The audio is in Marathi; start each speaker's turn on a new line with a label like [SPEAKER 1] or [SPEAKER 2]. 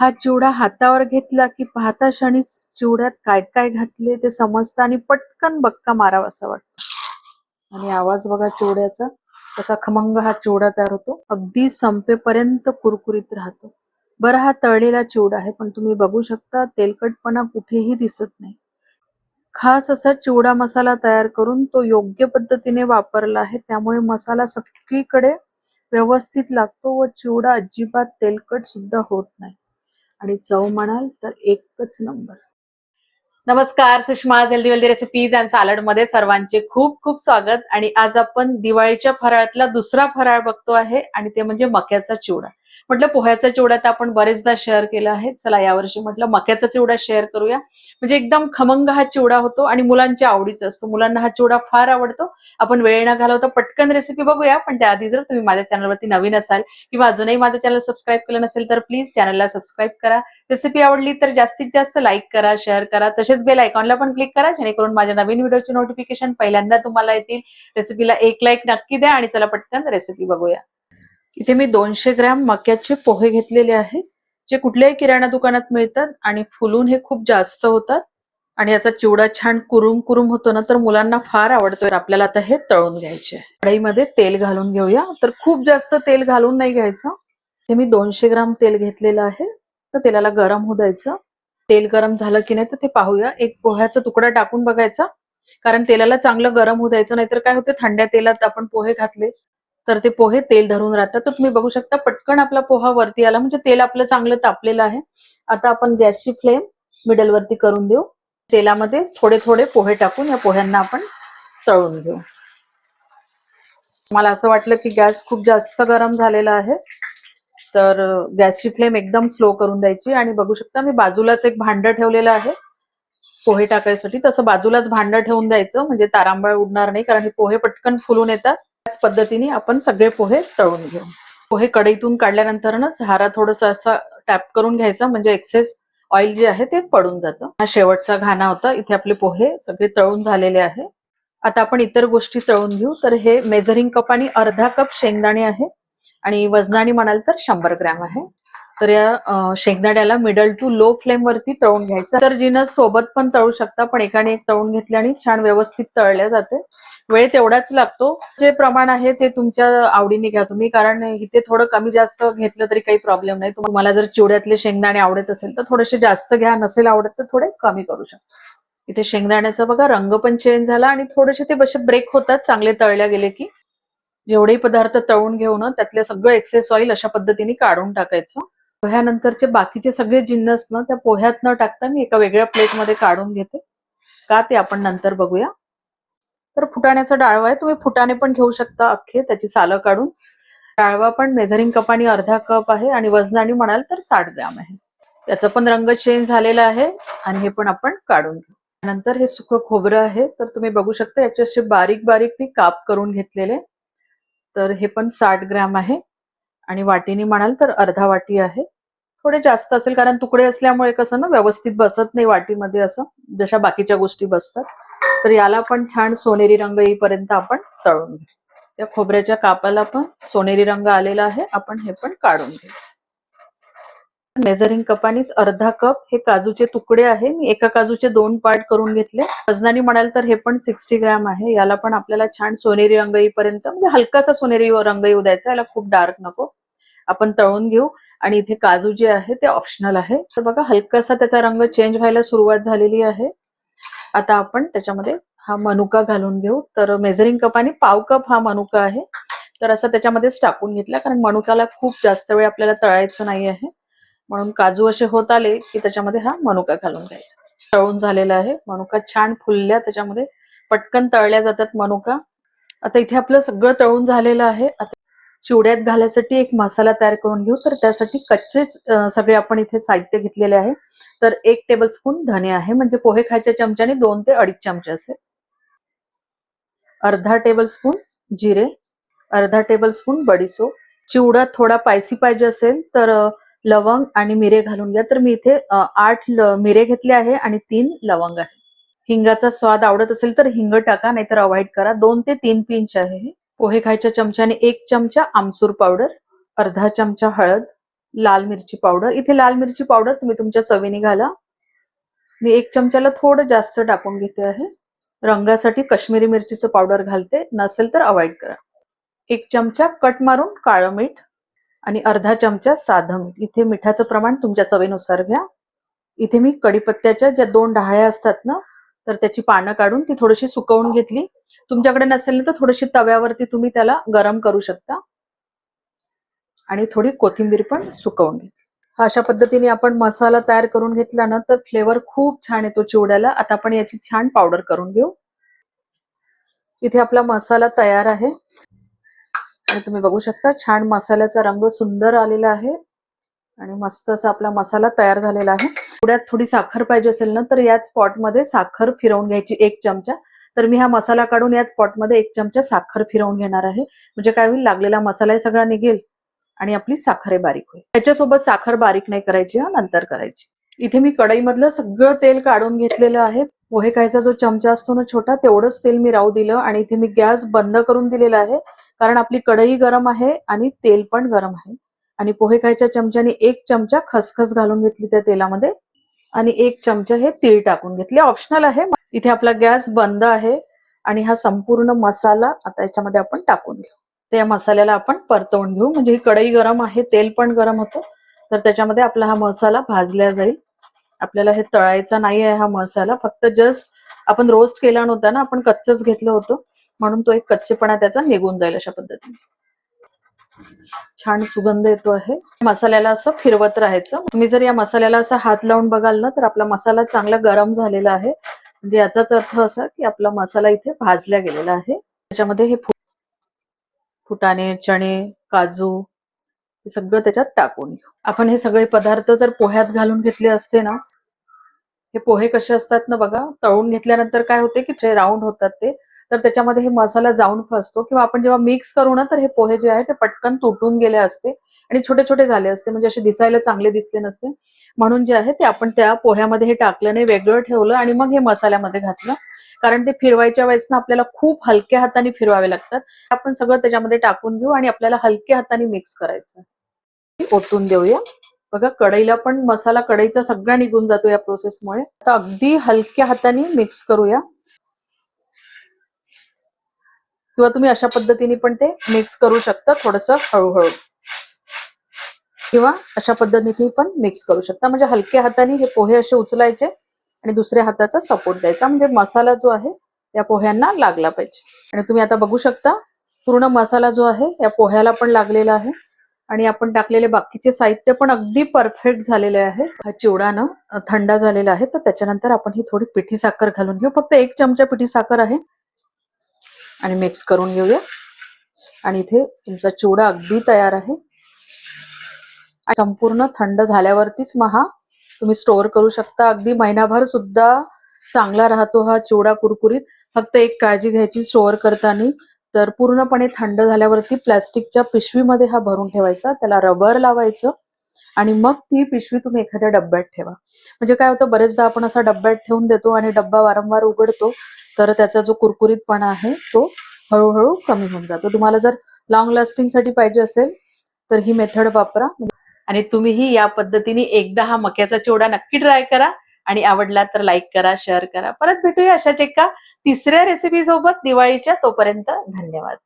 [SPEAKER 1] हा चिवडा हातावर घेतला की पाहता क्षणीच चिवड्यात काय काय घातले ते समजतं आणि पटकन बक्का मारावा असं वाटतं. आणि आवाज बघा चिवड्याचा. तसा खमंग हा चिवडा तयार होतो. अगदी संपेपर्यंत कुरकुरीत राहतो. बरं हा तळलेला चिवडा आहे पण तुम्ही बघू शकता तेलकटपणा कुठेही दिसत नाही. खास असा चिवडा मसाला तयार करून तो योग्य पद्धतीने वापरला आहे. त्यामुळे मसाला सगळीकडे व्यवस्थित लागतो व चिवडा अजिबात तेलकट सुद्धा होत नाही. आणि चव म्हणाल तर एकच नंबर. नमस्कार Sushma healthy wealthy recipes and सॅलडमध्ये सर्वांचे खूप खूप स्वागत. आणि आज आपण दिवाळीच्या फराळातला दुसरा फराळ बघतो आहे आणि ते म्हणजे मक्याचा चिवडा. म्हटलं पोह्याचा चिवडा तर आपण बरेचदा शेअर केला आहे. चला यावर्षी म्हटलं मक्याचा चिवडा शेअर करूया. म्हणजे एकदम खमंग हा चिवडा होतो आणि मुलांच्या आवडीचा असतो. मुलांना हा चिवडा फार आवडतो. आपण वेळ न घालवता पटकन रेसिपी बघूया. पण त्याआधी जर तुम्ही माझ्या चॅनलवरती नवीन असाल किंवा अजूनही माझं चॅनल सबस्क्राईब केलं नसेल तर प्लीज चॅनलला सबस्क्राईब करा. रेसिपी आवडली तर जास्तीत जास्त लाईक करा शेअर करा. तसेच बेल आयकॉनला पण क्लिक करा जेणेकरून माझ्या नवीन व्हिडिओचे नोटिफिकेशन पहिल्यांदा तुम्हाला येतील. रेसिपीला एक लाईक नक्की द्या आणि चला पटकन रेसिपी बघूया. इथे मी दोनशे ग्रॅम मक्याचे पोहे घेतलेले आहे जे कुठल्याही किराणा दुकानात मिळतात आणि फुलून हे खूप जास्त होतात. आणि याचा चिवडा छान कुरुम कुरुम होतो ना तर मुलांना फार आवडतो. आपल्याला आता हे तळून घ्यायचे कढईमध्ये तेल घालून घेऊया. तर खूप जास्त तेल घालून नाही घ्यायचं. ते मी दोनशे ग्राम तेल घेतलेलं आहे. तर तेलाला गरम होऊ द्यायचं. तेल गरम झालं की नाही तर ते पाहूया. एक पोह्याचा तुकडा टाकून बघायचा. कारण तेलाला चांगलं गरम होऊ द्यायचं. नाहीतर काय होते? थंड्या तेलात आपण पोहे घातले. तर ते पोहे तेल धरून राहतात. तर तुम्ही बघू शकता पटकन आपला पोहा वरती आला. म्हणजे तेल आपलं चांगलं तापलेलं आहे. आता आपण गॅसची फ्लेम मिडल वरती करून देऊ. तेलामध्ये थोडे थोडे पोहे टाकून या पोह्यांना आपण तळून घेऊ. मला असं वाटलं की गॅस खूप जास्त गरम झालेला आहे. तर गॅसची फ्लेम एकदम स्लो करून द्यायची. आणि बघू शकता मी बाजूलाच एक भांड ठेवलेलं आहे. पोहे टाकायसाठी. तसं बाजूलाच भांडं ठेवून द्यायचं. म्हणजे तारांबळ उडणार नाही कारण हे पोहे पटकन फुलून येतात. त्याच पद्धतीने आपण सगळे पोहे तळून घेऊ. पोहे कढईतून काढल्यानंतरच हारा झारा थोडस असा टॅप करून घ्यायचा. म्हणजे एक्सेस ऑइल जे आहे ते पडून जातं. हा शेवटचा घाणा होता. इथे आपले पोहे सगळे तळून झालेले आहे. आता आपण इतर गोष्टी तळून घेऊ. तर हे मेझरिंग कप आणि अर्धा कप शेंगदाणे आहे. आणि वजनाने म्हणाल तर शंभर ग्रॅम आहे. तर या शेंगदाण्याला मिडल टू लो फ्लेम वरती तळून घ्यायचं. तर जिनस सोबत पण तळू शकता पण एकाने एक तळून घेतल्याने छान व्यवस्थित तळल्या जाते. वेळ तेवढाच लागतो. जे प्रमाण आहे ते तुमच्या आवडीने घ्या तुम्ही कारण इथे थोडं कमी जास्त घेतलं तरी काही प्रॉब्लेम नाही. तुम्हाला जर चिवड्यातले शेंगदाणे आवडत असेल तर थोडेसे जास्त घ्या नसेल आवडत तर थोडे कमी करू शकता. इथे शेंगदाण्याचा बघा रंग पण चेंज झाला आणि थोडेसे ते बसे ब्रेक होतात चांगले तळल्या गेले की. जेवढे पदार्थ तळून घेऊन त्यातले सगळं एक्सेस ऑइल अशा पद्धतीने काढून टाकायचं. पोह्यानंतरचे बाकीचे सगळे जिन्नस ना त्या पोह्यात न टाकता मी एका वेगळ्या प्लेटमध्ये काढून घेते. का ते आपण नंतर बघूया. तर फुटाण्याचा डाळवा आहे तुम्ही फुटाणे पण घेऊ शकता अख्खे त्याची सालं काढून. डाळवा पण मेझरिंग कपाने अर्धा कप आहे आणि वजनाने म्हणाल तर साठ ग्रॅम आहे. त्याचा पण रंग चेंज झालेला आहे आणि हे पण आपण काढून घेऊ. नंतर हे सुकं खोबरं आहे तर तुम्ही बघू शकता याचे असे बारीक बारीक मी काप करून घेतलेले. तर हे पण साठ ग्रॅम आहे. आणि वाटीने म्हणाल तर अर्धा वाटी आहे. थोडे जास्त असेल कारण तुकडे असल्यामुळे कसं ना व्यवस्थित बसत नाही वाटीमध्ये असं. जशा बाकीच्या गोष्टी बसतात. तर याला पण छान सोनेरी रंग येईपर्यंत आपण तळून घेऊ त्या खोबऱ्याच्या कापाला पण सोनेरी रंग आलेला आहे. आपण हे पण काढून घेऊ मेजरिंग कपानीच अर्धा कप हे काजूचे तुकडे आहे. मी एका काजूचे दोन पार्ट करून घेतले. वजनाने म्हणाल तर हे पण सिक्स्टी ग्रॅम आहे. याला पण आपल्याला छान सोनेरी रंग येईपर्यंत म्हणजे हलकासा सोनेरी रंग येऊ द्यायचा याला खूप डार्क नको. आपण तळून घेऊ. आणि इथे काजू जे आहे ते ऑप्शनल आहे. तर बघा हलकासा त्याचा रंग चेंज व्हायला सुरुवात झालेली आहे. आता आपण त्याच्यामध्ये हा मनुका घालून घेऊ. तर मेजरिंग आणि पाव कप हा मनुका आहे. तर असं त्याच्यामध्येच टाकून घेतला कारण मनुकाला खूप जास्त वेळ आपल्याला तळायचं नाही आहे. म्हणून काजू असे होत आले की त्याच्यामध्ये हा मनुका घालून घ्यायचा. तळून झालेला आहे. मनुका छान फुलल्या त्याच्यामध्ये पटकन तळल्या जातात मनुका. आता इथे आपलं सगळं तळून झालेलं आहे. आता चिवड्यात घालायसाठी एक मसाला तयार करून घेऊ. तर त्यासाठी कच्चेच सगळे आपण इथे साहित्य घेतलेले आहे. तर एक टेबलस्पून धने आहे. म्हणजे पोहे खायच्या चमच्याने दोन ते अडीच चमचे असेल अर्धा टेबलस्पून जिरे. अर्धा टेबलस्पून बडीसो चिवडा थोडा पायसी पाहिजे असेल तर लवंग आणि मिरे घालून घ्या. तर मी इथे आठ मिरे घेतले आहे आणि तीन लवंग आहे. हिंगाचा स्वाद आवडत असेल तर हिंग टाका नाहीतर अवॉइड करा. दोन ते तीन पिंच आहे पोहे खायच्या चमच्याने एक चमचा आमचूर पावडर अर्धा चमचा हळद लाल मिरची पावडर. इथे लाल मिरची पावडर तुम्ही तुमच्या चवीने घाला. मी एक चमच्याला थोडं जास्त टाकून घेते आहे. रंगासाठी काश्मीरी मिरचीचं पावडर घालते. नसेल तर अवॉइड करा. एक चमचा कट मारून काळं मीठ आणि अर्धा चमचा साधं मीठ. इथे मिठाचं प्रमाण तुमच्या चवीनुसार घ्या. इथे मी कडीपत्त्याच्या ज्या दोन डहाळ्या असतात ना तर त्याची पानं काढून ती थोडीशी सुकवून घेतली. तुमच्याकडे नसेल ना तर थोडीशी तव्यावरती तुम्ही त्याला गरम करू शकता. आणि थोडी कोथिंबीर पण सुकवून घेतली. अशा पद्धतीने आपण मसाला तयार करून घेतला ना तर फ्लेवर खूप छान येतो चिवड्याला. आता आपण याची छान पावडर करून घेऊ. इथे आपला मसाला तयार आहे. आणि तुम्ही बघू शकता छान मसाल्याचा रंग सुंदर आलेला आहे. आणि मस्त असा आपला मसाला तयार झालेला आहे. पुढ्यात थोडी साखर पाहिजे असेल ना तर याच पॉटमध्ये साखर फिरवून घ्यायची एक चमचा. तर मी हा मसाला काढून याच पॉटमध्ये एक चमचा साखर फिरवून घेणार आहे. म्हणजे काय होईल लागलेला मसाला सगळा निघेल आणि आपली साखर बारीक होईल. त्याच्यासोबत साखर बारीक नाही करायची हा नंतर करायची. इथे मी कढईमधलं सगळं तेल काढून घेतलेलं आहे. पोहे खायचा जो चमचा असतो ना छोटा तेवढंच तेल मी राहू दिलं आणि इथे मी गॅस बंद करून दिलेला आहे. कारण आपली कढई गरम आहे आणि तेल पण गरम आहे. आणि पोहे खायच्या चमच्याने एक चमचा खसखस घालून घेतली त्या तेलामध्ये आणि एक चमचा हे तीळ टाकून घेतले. ऑप्शनल आहे. इथे आपला गॅस बंद आहे आणि हा संपूर्ण मसाला आता याच्यामध्ये आपण टाकून घेऊ. त्या मसाल्याला आपण परतवून घेऊ. म्हणजे ही कढई गरम आहे तेल पण गरम होतं. तर त्याच्यामध्ये आपला हा मसाला भाजला जाईल. आपल्याला हे तळायचा नाही आहे हा मसाला. फक्त जस्ट आपण रोस्ट केला नव्हता ना आपण कच्चच घेतलं होतं. म्हणून तो एक कच्चेपणा त्याचा निघून जाईल अशा पद्धतीने. छान सुगंध येतो आहे. मसाल्याला असं फिरवत राहायचं. तुम्ही जर या मसाल्याला असा हात लावून बघाल ना तर आपला मसाला चांगला गरम झालेला आहे. म्हणजे याचाच अर्थ असा की आपला मसाला इथे भाजला गेलेला आहे. त्याच्यामध्ये हे फुटाणे चणे काजू हे सगळं त्याच्यात टाकून घेऊ. आपण हे सगळे पदार्थ जर पोह्यात घालून घेतले असते ना हे पोहे कसे असतात ना बघा तळून घेतल्यानंतर काय होते की ते राऊंड होतात ते तर त्याच्यामध्ये हे मसाला जाऊन फसतो किंवा आपण जेव्हा मिक्स करू ना तर हे पोहे जे आहे ते पटकन तुटून गेले असते आणि छोटे छोटे झाले असते म्हणजे असे दिसायला चांगले दिसले नसते. म्हणून जे आहे ते आपण त्या पोह्यामध्ये हे टाकलं नाही वेगळं ठेवलं आणि मग हे मसाल्यामध्ये घातलं. कारण ते फिरवायच्या वेळेस ना आपल्याला खूप हलक्या हाताने फिरवावे लागतात. आपण सगळं त्याच्यामध्ये टाकून घेऊ आणि आपल्याला हलक्या हाताने मिक्स करायचं. ओतून देऊया. बघा कढईला पण मसाला कढईचा सगळा निघून जातो या प्रोसेसमुळे आता अगदी हलक्या हाताने मिक्स करूया. किंवा तुम्ही अशा पद्धतीने पण ते मिक्स करू शकता थोडस हळूहळू. किंवा अशा पद्धतीने पण मिक्स करू शकता. म्हणजे हलक्या हाताने हे पोहे असे उचलायचे आणि दुसऱ्या हाताचा सपोर्ट द्यायचा. म्हणजे मसाला जो आहे या पोह्यांना लागला पाहिजे. आणि तुम्ही आता बघू शकता पूर्ण मसाला जो आहे या पोह्याला पण लागलेला आहे. आणि आपण टाकलेले बाकीचे साहित्य पण अगदी परफेक्ट झालेले आहे. हा चिवडा ना झालेला आहे. तर त्याच्यानंतर आपण ही थोडी पिठी साखर घालून घेऊ. फक्त एक चमचा पिठी साखर आहे. आणि मिक्स करून घेऊया. आणि इथे तुमचा चिवडा अगदी तयार आहे. संपूर्ण थंड झाल्यावरतीच महा तुम्ही स्टोअर करू शकता. अगदी महिनाभर सुद्धा चांगला राहतो हा चिवडा कुरकुरीत. फक्त एक काळजी घ्यायची स्टोअर करताना. तर पूर्णपणे थंड झाल्यावरती प्लॅस्टिकच्या पिशवीमध्ये हा भरून ठेवायचा. त्याला रबर लावायचं. आणि मग ती पिशवी तुम्ही एखाद्या डब्यात ठेवा. म्हणजे काय होतं बरेचदा आपण असा डब्यात ठेवून देतो आणि डब्बा वारंवार उघडतो. तर त्याचा जो कुरकुरीतपणा आहे तो हळूहळू कमी होऊन जातो. तुम्हाला जर लॉंग लास्टिंगसाठी पाहिजे असेल तर ही मेथड वापरा. आणि तुम्हीही या पद्धतीने एकदा हा मक्याचा चिवडा नक्की ट्राय करा. आणि आवडला तर लाईक करा शेअर करा. परत भेटूया अशाच एका तिसऱ्या रेसिपी सोबत दिवाळीच्या तोपर्यंत. धन्यवाद.